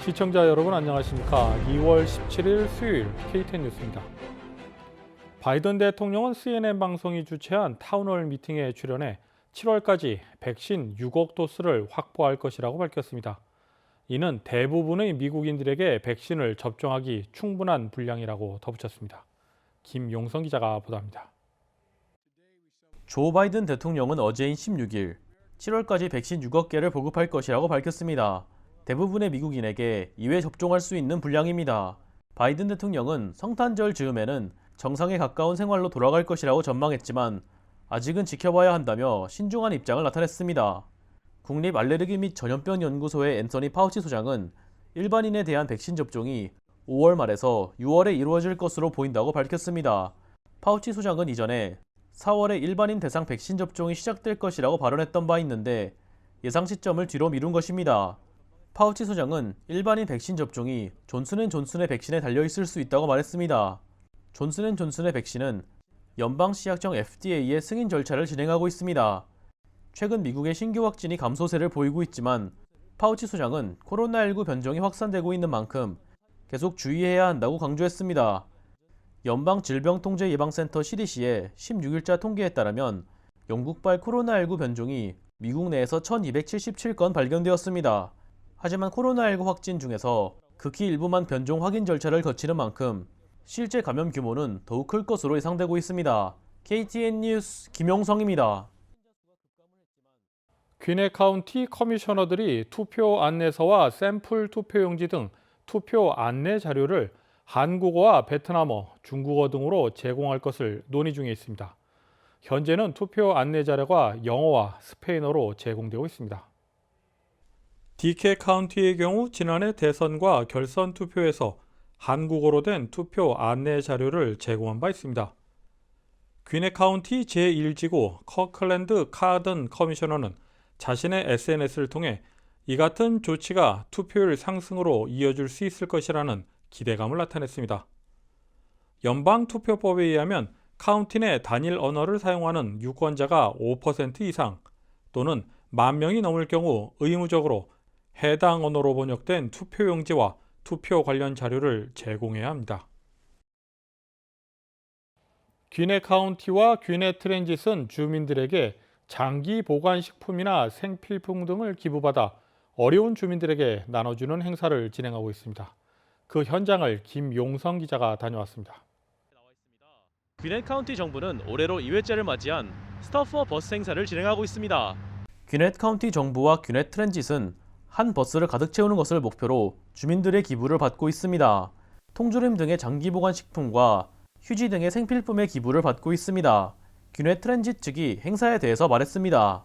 시청자 여러분 안녕하십니까? 2월 17일 수요일 KTN 뉴스입니다. 바이든 대통령은 CNN 방송이 주최한 타운홀 미팅에 출연해 7월까지 백신 6억 도스를 확보할 것이라고 밝혔습니다. 이는 대부분의 미국인들에게 백신을 접종하기 충분한 분량이라고 덧붙였습니다. 김용성 기자가 보도합니다. 조 바이든 대통령은 어제인 16일 7월까지 백신 6억 개를 보급할 것이라고 밝혔습니다. 대부분의 미국인에게 2회 접종할 수 있는 분량입니다. 바이든 대통령은 성탄절 즈음에는 정상에 가까운 생활로 돌아갈 것이라고 전망했지만 아직은 지켜봐야 한다며 신중한 입장을 나타냈습니다. 국립 알레르기 및 전염병 연구소의 앤서니 파우치 소장은 일반인에 대한 백신 접종이 5월 말에서 6월에 이루어질 것으로 보인다고 밝혔습니다. 파우치 소장은 이전에 4월에 일반인 대상 백신 접종이 시작될 것이라고 발언했던 바 있는데 예상 시점을 뒤로 미룬 것입니다. 파우치 소장은 일반인 백신 접종이 존슨앤존슨의 백신에 달려 있을 수 있다고 말했습니다. 존슨앤존슨의 백신은 연방 시약청 FDA의 승인 절차를 진행하고 있습니다. 최근 미국의 신규 확진이 감소세를 보이고 있지만 파우치 소장은 코로나19 변종이 확산되고 있는 만큼 계속 주의해야 한다고 강조했습니다. 연방 질병통제 예방센터 CDC의 16일자 통계에 따르면 영국발 코로나19 변종이 미국 내에서 1277건 발견되었습니다. 하지만 코로나19 확진 중에서 극히 일부만 변종 확인 절차를 거치는 만큼 실제 감염 규모는 더욱 클 것으로 예상되고 있습니다. KTN 뉴스 김용성입니다. 귀네 카운티 커미셔너들이 투표 안내서와 샘플 투표용지 등 투표 안내 자료를 한국어와 베트남어, 중국어 등으로 제공할 것을 논의 중에 있습니다. 현재는 투표 안내 자료가 영어와 스페인어로 제공되고 있습니다. DK 카운티의 경우 지난해 대선과 결선 투표에서 한국어로 된 투표 안내 자료를 제공한 바 있습니다. 귀네 카운티 제1지구 커클랜드 카든 커미셔너는 자신의 SNS를 통해 이 같은 조치가 투표율 상승으로 이어질 수 있을 것이라는 기대감을 나타냈습니다. 연방 투표법에 의하면 카운티 내 단일 언어를 사용하는 유권자가 5% 이상 또는 만 명이 넘을 경우 의무적으로 해당 언어로 번역된 투표용지와 투표 관련 자료를 제공해야 합니다. 귀네 카운티와 귀네 트랜짓은 주민들에게 장기 보관 식품이나 생필품 등을 기부받아 어려운 주민들에게 나눠주는 행사를 진행하고 있습니다. 그 현장을 김용성 기자가 다녀왔습니다. 귀넷 카운티 정부는 올해로 2회째를 맞이한 스타프 버스 행사를 진행하고 있습니다. 귀넷 카운티 정부와 귀넷 트랜짓은 한 버스를 가득 채우는 것을 목표로 주민들의 기부를 받고 있습니다. 통조림 등의 장기 보관 식품과 휴지 등의 생필품의 기부를 받고 있습니다. 귀넷 트랜짓 측이 행사에 대해서 말했습니다.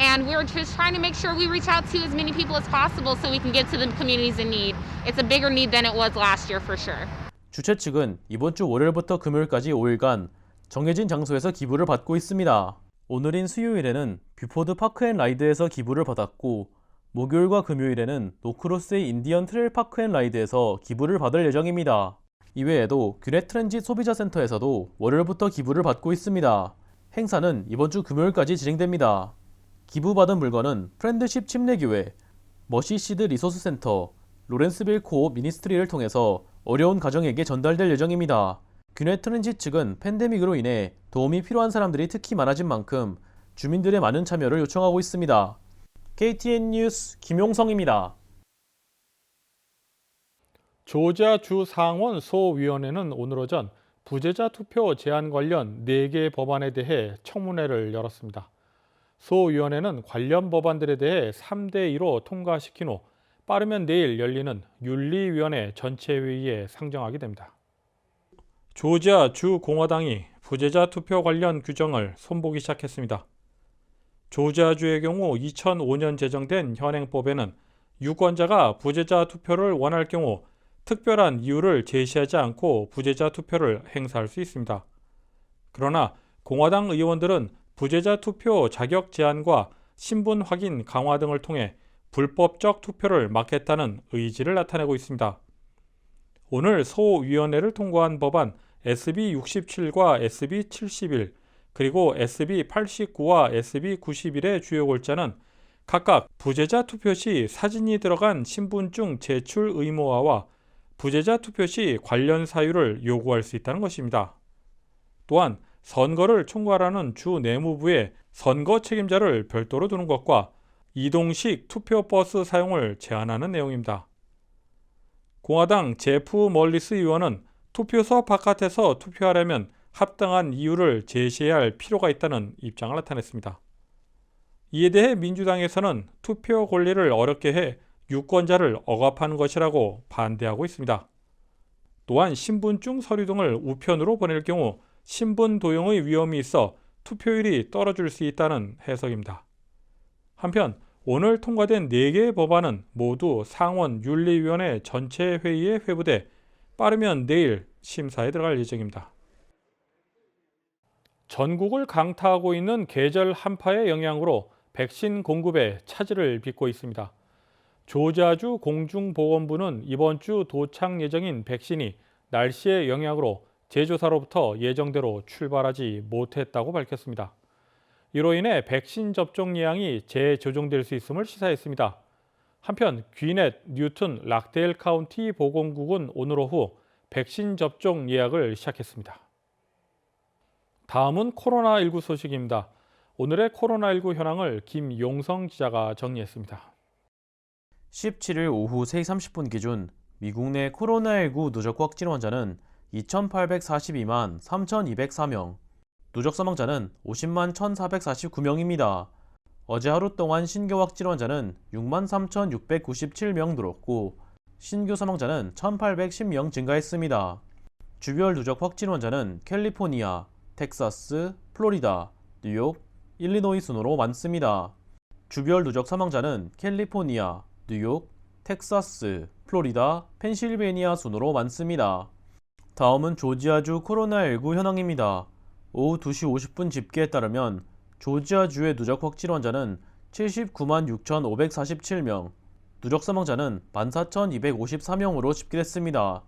And we're just trying to make sure we reach out to as many people as possible so we can get to the communities in need. It's a bigger need than it was last year for sure. 주최 측은 이번 주 월요일부터 금요일까지 5일간 정해진 장소에서 기부를 받고 있습니다. 오늘인 수요일에는 뷰포드 파크 앤 라이드에서 기부를 받았고 목요일과 금요일에는 노크로스의 인디언 트레일 파크 앤 라이드에서 기부를 받을 예정입니다. 이외에도 규넷 트랜짓 소비자 센터에서도 월요일부터 기부를 받고 있습니다. 행사는 이번 주 금요일까지 진행됩니다. 기부받은 물건은 프렌드십 침례교회, 머시시드 리소스 센터, 로렌스빌 코옵 미니스트리를 통해서 어려운 가정에게 전달될 예정입니다. 규넷 트랜짓 측은 팬데믹으로 인해 도움이 필요한 사람들이 특히 많아진 만큼 주민들의 많은 참여를 요청하고 있습니다. KTN 뉴스 김용성입니다. 조지아 주 상원 소위원회는 오늘 오전 부재자 투표 제한 관련 4개 법안에 대해 청문회를 열었습니다. 소위원회는 관련 법안들에 대해 3대 2로 통과시킨 후 빠르면 내일 열리는 윤리위원회 전체 회의에 상정하게 됩니다. 조지아 주 공화당이 부재자 투표 관련 규정을 손보기 시작했습니다. 조지아주의 경우 2005년 제정된 현행법에는 유권자가 부재자 투표를 원할 경우 특별한 이유를 제시하지 않고 부재자 투표를 행사할 수 있습니다. 그러나 공화당 의원들은 부재자 투표 자격 제한과 신분 확인 강화 등을 통해 불법적 투표를 막겠다는 의지를 나타내고 있습니다. 오늘 소위원회를 통과한 법안 SB 67과 SB 71 그리고 SB 89와 SB 91의 주요 골자는 각각 부재자 투표 시 사진이 들어간 신분증 제출 의무화와 부재자 투표 시 관련 사유를 요구할 수 있다는 것입니다. 또한 선거를 총괄하는 주 내무부에 선거 책임자를 별도로 두는 것과 이동식 투표 버스 사용을 제한하는 내용입니다. 공화당 제프 멀리스 의원은 투표소 바깥에서 투표하려면 합당한 이유를 제시해야 할 필요가 있다는 입장을 나타냈습니다. 이에 대해 민주당에서는 투표 권리를 어렵게 해 유권자를 억압하는 것이라고 반대하고 있습니다. 또한 신분증 서류 등을 우편으로 보낼 경우 신분 도용의 위험이 있어 투표율이 떨어질 수 있다는 해석입니다. 한편 오늘 통과된 4개의 법안은 모두 상원 윤리위원회 전체 회의에 회부돼 빠르면 내일 심사에 들어갈 예정입니다. 전국을 강타하고 있는 계절 한파의 영향으로 백신 공급에 차질을 빚고 있습니다. 조지아주 공중보건부는 이번 주 도착 예정인 백신이 날씨의 영향으로 제조사로부터 예정대로 출발하지 못했다고 밝혔습니다. 이로 인해 백신 접종 예약이 재조정될 수 있음을 시사했습니다. 한편 귀넷, 뉴튼, 락데일 카운티 보건국은 오늘 오후 백신 접종 예약을 시작했습니다. 다음은 코로나19 소식입니다. 오늘의 코로나19 현황을 김용성 기자가 정리했습니다. 17일 오후 3시 30분 기준 미국 내 코로나19 누적 확진 환자는 2,842만 3,204명, 누적 사망자는 50만 1,449명입니다. 어제 하루 동안 신규 확진 환자는 6만 3,697명 늘었고 신규 사망자는 1,810명 증가했습니다. 주별 누적 확진 환자는 캘리포니아, 텍사스, 플로리다, 뉴욕, 일리노이 순으로 많습니다. 주별 누적 사망자는 캘리포니아, 뉴욕, 텍사스, 플로리다, 펜실베니아 순으로 많습니다. 다음은 조지아주 코로나19 현황입니다. 오후 2시 50분 집계에 따르면 조지아주의 누적 확진 환자는 79만 6,547명, 누적 사망자는 14,254명으로 집계됐습니다.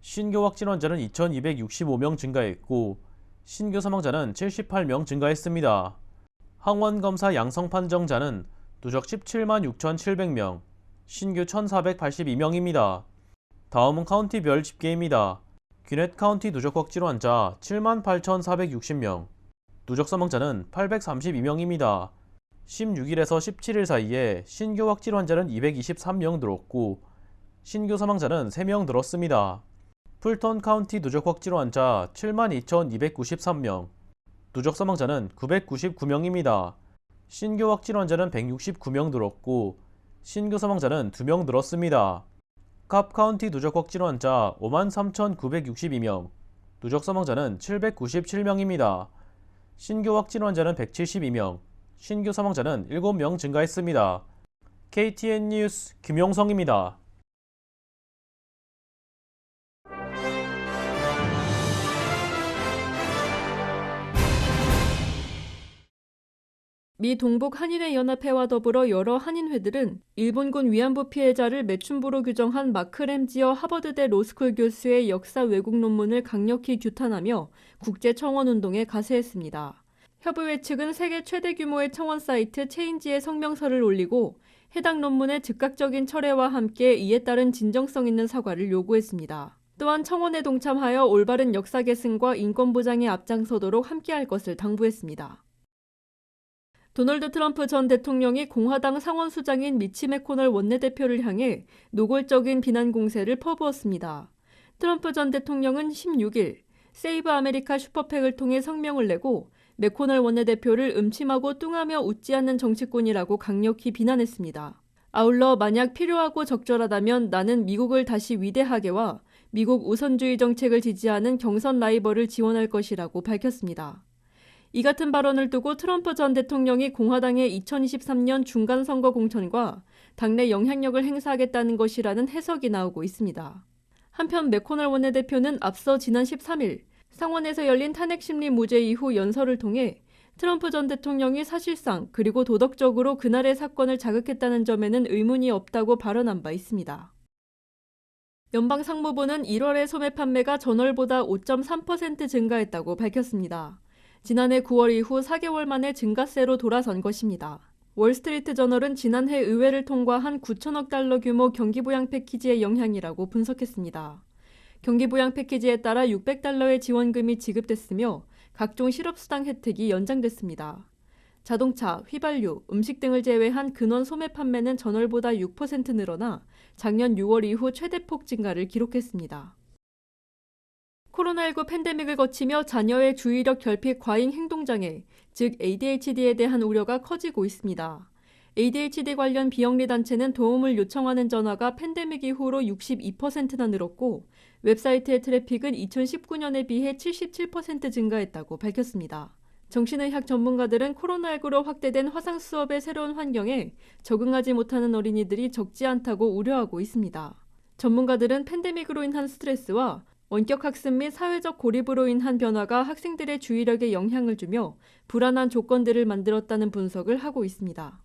신규 확진 환자는 2,265명 증가했고 신규 사망자는 78명 증가했습니다. 항원 검사 양성 판정자는 누적 17만 6,700명, 신규 1,482명입니다. 다음은 카운티별 집계입니다. 귀넷 카운티 누적 확진 환자 7만 8,460명, 누적 사망자는 832명입니다. 16일에서 17일 사이에 신규 확진 환자는 223명 늘었고 신규 사망자는 3명 늘었습니다. 풀턴 카운티 누적 확진 환자 72,293명, 누적 사망자는 999명입니다. 신규 확진 환자는 169명 늘었고 신규 사망자는 2명 늘었습니다. 갑 카운티 누적 확진 환자 53,962명, 누적 사망자는 797명입니다. 신규 확진 환자는 172명, 신규 사망자는 7명 증가했습니다. KTN 뉴스 김용성입니다. 미 동북 한인회 연합회와 더불어 여러 한인회들은 일본군 위안부 피해자를 매춘부로 규정한 마크 램지어 하버드대 로스쿨 교수의 역사 왜곡 논문을 강력히 규탄하며 국제 청원 운동에 가세했습니다. 협의회 측은 세계 최대 규모의 청원 사이트 체인지에 성명서를 올리고 해당 논문의 즉각적인 철회와 함께 이에 따른 진정성 있는 사과를 요구했습니다. 또한 청원에 동참하여 올바른 역사 계승과 인권 보장에 앞장서도록 함께할 것을 당부했습니다. 도널드 트럼프 전 대통령이 공화당 상원수장인 미치 메코널 원내대표를 향해 노골적인 비난 공세를 퍼부었습니다. 트럼프 전 대통령은 16일 세이브 아메리카 슈퍼팩을 통해 성명을 내고 메코널 원내대표를 음침하고 뚱하며 웃지 않는 정치꾼이라고 강력히 비난했습니다. 아울러 만약 필요하고 적절하다면 나는 미국을 다시 위대하게와 미국 우선주의 정책을 지지하는 경선 라이벌을 지원할 것이라고 밝혔습니다. 이 같은 발언을 두고 트럼프 전 대통령이 공화당의 2023년 중간 선거 공천과 당내 영향력을 행사하겠다는 것이라는 해석이 나오고 있습니다. 한편 맥코널 원내대표는 앞서 지난 13일 상원에서 열린 탄핵 심리 무죄 이후 연설을 통해 트럼프 전 대통령이 사실상 그리고 도덕적으로 그날의 사건을 자극했다는 점에는 의문이 없다고 발언한 바 있습니다. 연방 상무부는 1월의 소매 판매가 전월보다 5.3% 증가했다고 밝혔습니다. 지난해 9월 이후 4개월 만에 증가세로 돌아선 것입니다. 월스트리트 저널은 지난해 의회를 통과한 9천억 달러 규모 경기부양 패키지의 영향이라고 분석했습니다. 경기부양 패키지에 따라 600달러의 지원금이 지급됐으며 각종 실업수당 혜택이 연장됐습니다. 자동차, 휘발유, 음식 등을 제외한 근원 소매 판매는 전월보다 6% 늘어나 작년 6월 이후 최대폭 증가를 기록했습니다. 코로나19 팬데믹을 거치며 자녀의 주의력 결핍 과잉 행동장애, 즉 ADHD에 대한 우려가 커지고 있습니다. ADHD 관련 비영리 단체는 도움을 요청하는 전화가 팬데믹 이후로 62%나 늘었고 웹사이트의 트래픽은 2019년에 비해 77% 증가했다고 밝혔습니다. 정신의학 전문가들은 코로나19로 확대된 화상 수업의 새로운 환경에 적응하지 못하는 어린이들이 적지 않다고 우려하고 있습니다. 전문가들은 팬데믹으로 인한 스트레스와 원격 학습 및 사회적 고립으로 인한 변화가 학생들의 주의력에 영향을 주며 불안한 조건들을 만들었다는 분석을 하고 있습니다.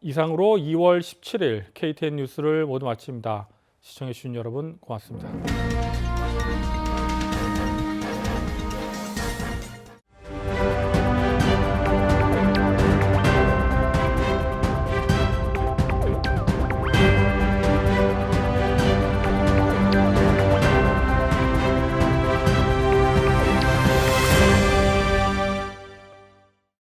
이상으로 2월 17일 KTN 뉴스를 모두 마칩니다. 시청해주신 여러분 고맙습니다.